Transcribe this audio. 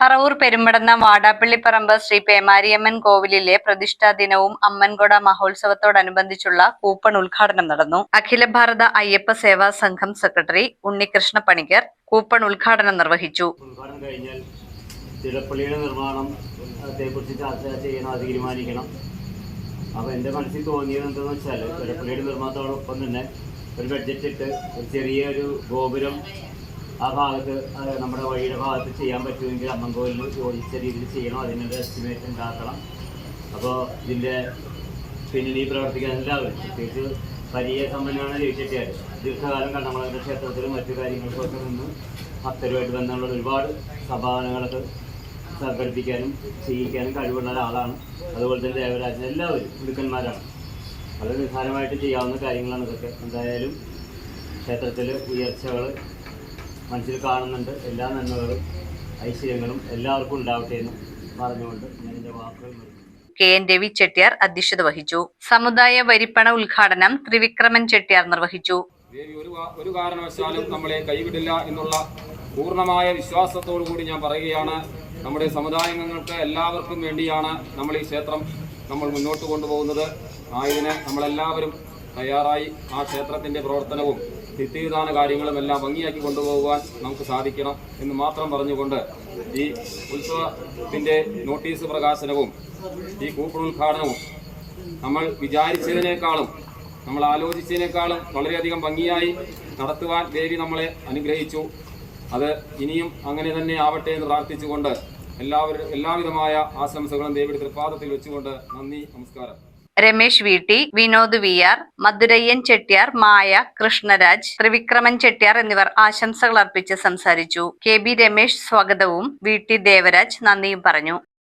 പറവൂർ പെരുമ്പടന്ന വാടാപ്പള്ളിപ്പറമ്പ് ശ്രീ പേമാരിയമ്മൻ കോവിലിലെ പ്രതിഷ്ഠാ ദിനവും അമ്മൻകൊട മഹോത്സവത്തോടനുബന്ധിച്ചുള്ള കൂപ്പൺ ഉദ്ഘാടനം നടന്നു. അഖില ഭാരത അയ്യപ്പ സേവാ സംഘം സെക്രട്ടറി ഉണ്ണികൃഷ്ണ പണിക്കർ കൂപ്പൺ ഉദ്ഘാടനം നിർവഹിച്ചു. കഴിഞ്ഞാൽ നിർമ്മാണം അതേക്കുറിച്ച് ചർച്ച ചെയ്യണം തീരുമാനിക്കണം. അപ്പോൾ എന്റെ മനസ്സിൽ തോന്നിയത് എന്താണെന്ന് വെച്ചാൽ തിരപ്പള്ളിയുടെ നിർമ്മാണത്തോടൊപ്പം തന്നെ ഒരു ബഡ്ജറ്റ് ഇട്ട് ഒരു ചെറിയൊരു ഗോപുരം ആ ഭാഗത്ത് നമ്മുടെ വഴിയുടെ ഭാഗത്ത് ചെയ്യാൻ പറ്റുമെങ്കിൽ അമ്മൻകോവിലിന് യോജിച്ച രീതിയിൽ ചെയ്യണം. അതിനൊരു എസ്റ്റിമേറ്റ് ഉണ്ടാക്കണം. അപ്പോൾ ഇതിന്റെ പിന്നിൽ ഈ പ്രവർത്തിക്കാൻ എല്ലാവരും പ്രത്യേകിച്ച് പരിചയ സമ്പന്നമാണ് ജയിച്ചിട്ടാർ ദീർഘകാലം കണ്ണമംഗലം ക്ഷേത്രത്തിലും മറ്റു കാര്യങ്ങൾക്കൊക്കെ നിന്ന് ഭക്തരുമായിട്ട് ബന്ധമുള്ള ഒരുപാട് സംഭാവനകളൊക്കെ സംഘടിപ്പിക്കാനും ചെയ്യിക്കാനും കഴിവുള്ള ഒരാളാണ്. അതുപോലെ തന്നെ ദേവരാജൻ. എല്ലാവരും മിടുക്കന്മാരാണ്. വളരെ നിസ്സാരമായിട്ട് ചെയ്യാവുന്ന കാര്യങ്ങളാണ് ഇതൊക്കെ. എന്തായാലും ക്ഷേത്രത്തിൽ ഉയർച്ചകൾ മനസ്സിൽ കാണുന്നുണ്ട്. എല്ലാ നന്മകളും ഐശ്വര്യങ്ങളും എല്ലാവർക്കും ഉണ്ടാവട്ടെ എന്ന് പറഞ്ഞുകൊണ്ട് ഞാൻ എന്റെ വാക്കുകൾ നിർത്തുന്നു. കെ എൻ രവി ചെട്ടിയാർ അധ്യക്ഷത വഹിച്ചു. സമുദായ വരിപ്പണ ഉദ്ഘാടനം ത്രിവിക്രമൻ ചെട്ടിയാർ നിർവഹിച്ചു. ഒരു ഒരു കാരണവശാലും നമ്മളെ കൈവിടില്ല എന്നുള്ള പൂർണമായ വിശ്വാസത്തോടു കൂടി ഞാൻ പറയുകയാണ്. നമ്മുടെ സമുദായാംഗങ്ങൾക്ക് എല്ലാവർക്കും വേണ്ടിയാണ് നമ്മൾ ഈ ക്ഷേത്രം നമ്മൾ മുന്നോട്ട് കൊണ്ടുപോകുന്നത്. ആയതിന് നമ്മളെല്ലാവരും തയ്യാറായി ആ ക്ഷേത്രത്തിന്റെ പ്രവർത്തനവും നിത്യവിധാന കാര്യങ്ങളും എല്ലാം ഭംഗിയാക്കി കൊണ്ടുപോകുവാൻ നമുക്ക് സാധിക്കണം എന്ന് മാത്രം പറഞ്ഞുകൊണ്ട് ഈ ഉത്സവത്തിന്റെ നോട്ടീസ് പ്രകാശനവും ഈ കൂപ്പൺ ഉദ്ഘാടനവും നമ്മൾ വിചാരിച്ചതിനേക്കാളും നമ്മൾ ആലോചിച്ചതിനേക്കാളും വളരെയധികം ഭംഗിയായി നടത്തുവാൻ ദേവി നമ്മളെ അനുഗ്രഹിച്ചു. അത് ഇനിയും അങ്ങനെ തന്നെ ആവട്ടെ എന്ന് പ്രാർത്ഥിച്ചുകൊണ്ട് എല്ലാവരും എല്ലാവിധമായ ആശംസകളും ദേവിയുടെ തൃപ്പാദത്തിൽ വെച്ചുകൊണ്ട് നന്ദി നമസ്കാരം. Ramesh V T Vinod V R Madhurayyan Chettiar Maya Krishnaraj Trivikraman Chettiar എന്നിവർ ആശംസകൾ അർപ്പിച്ച് സംസാരിച്ചു. കെ ബി രമേശ് സ്വാഗതവും വി ടി ദേവരാജ് നന്ദിയും പറഞ്ഞു.